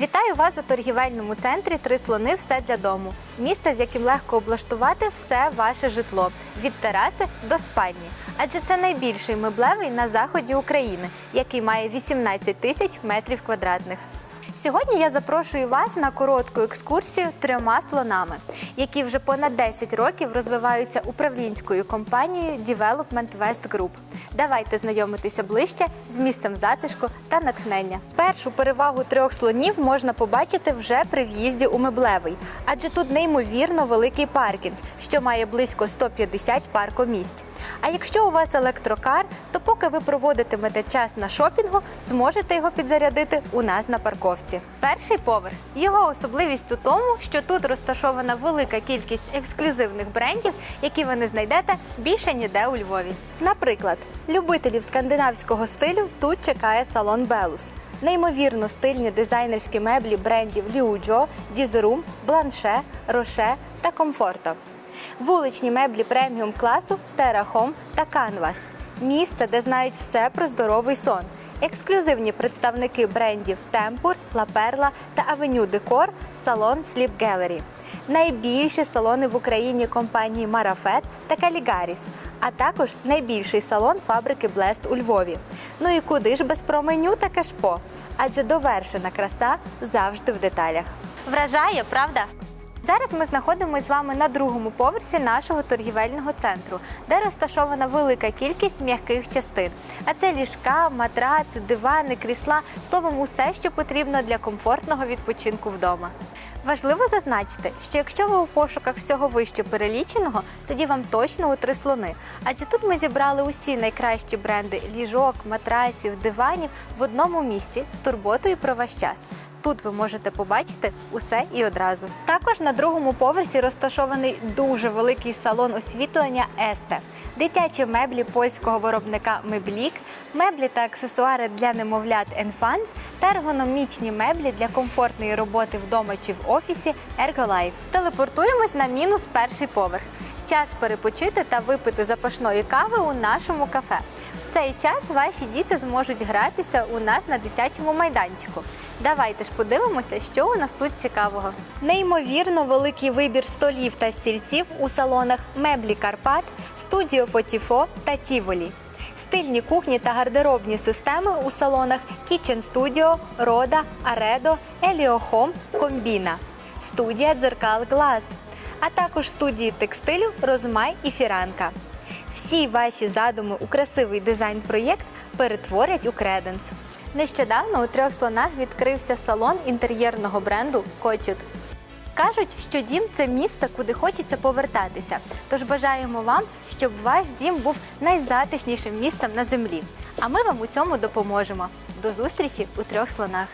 Вітаю вас у торгівельному центрі Три слони все для дому. Місце, з яким легко облаштувати все ваше житло від тераси до спальні. Адже це найбільший меблевий на заході України, який має 18 тисяч метрів квадратних. Сьогодні я запрошую вас на коротку екскурсію трьома слонами, які вже понад 10 років розвиваються управлінською компанією Development West Group. Давайте знайомитися ближче з місцем затишку та натхнення. Першу перевагу трьох слонів можна побачити вже при в'їзді у меблевий, адже тут неймовірно великий паркінг, що має близько 150 паркомісць. А якщо у вас електрокар, то поки ви проводитимете час на шопінгу, зможете його підзарядити у нас на парковці. Перший поверх. Його особливість у тому, що тут розташована велика кількість ексклюзивних брендів, які ви не знайдете більше ніде у Львові. Наприклад, любителів скандинавського стилю тут чекає салон Белус. Неймовірно стильні дизайнерські меблі брендів Liujo, Дізерум, Бланше, Роше та Комфорто. Вуличні меблі преміум класу Terrahome та Canvas. Місце, де знають все про здоровий сон. Ексклюзивні представники брендів La Perla та Avenue Decor салон Sleep Gallery. Найбільші салони в Україні компанії Марафет та Калігаріс, а також найбільший салон фабрики Блест у Львові. Ну і куди ж без променю та кешпо? Адже довершена краса завжди в деталях. Вражає, правда? Зараз ми знаходимося з вами на другому поверсі нашого торгівельного центру, де розташована велика кількість м'яких частин. А це ліжка, матраци, дивани, крісла, словом, усе, що потрібно для комфортного відпочинку вдома. Важливо зазначити, що якщо ви у пошуках всього вище переліченого, тоді вам точно у три слони. Адже тут ми зібрали усі найкращі бренди ліжок, матрасів, диванів в одному місці з турботою про ваш час. Тут ви можете побачити усе і одразу. Також на другому поверсі розташований дуже великий салон освітлення Есте, дитячі меблі польського виробника Меблік, меблі та аксесуари для немовлят Enfants та ергономічні меблі для комфортної роботи вдома чи в офісі Ergolife. Телепортуємось на мінус перший поверх. Час перепочити та випити запашної кави у нашому кафе. Цей час ваші діти зможуть гратися у нас на дитячому майданчику. Давайте ж подивимося, що у нас тут цікавого. Неймовірно великий вибір столів та стільців у салонах Меблі Карпат, Студіо Фотіфо та Тіволі. Стильні кухні та гардеробні системи у салонах Kitchen Studio, Рода, Аредо, Еліохом, Комбіна, студія дзеркал Глаз, а також студії текстилю Розмай і Фіранка. Всі ваші задуми у красивий дизайн-проєкт перетворять у креденс. Нещодавно у трьох слонах відкрився салон інтер'єрного бренду Кочут. Кажуть, що дім це місце, куди хочеться повертатися. Тож бажаємо вам, щоб ваш дім був найзатишнішим місцем на землі. А ми вам у цьому допоможемо. До зустрічі у трьох слонах.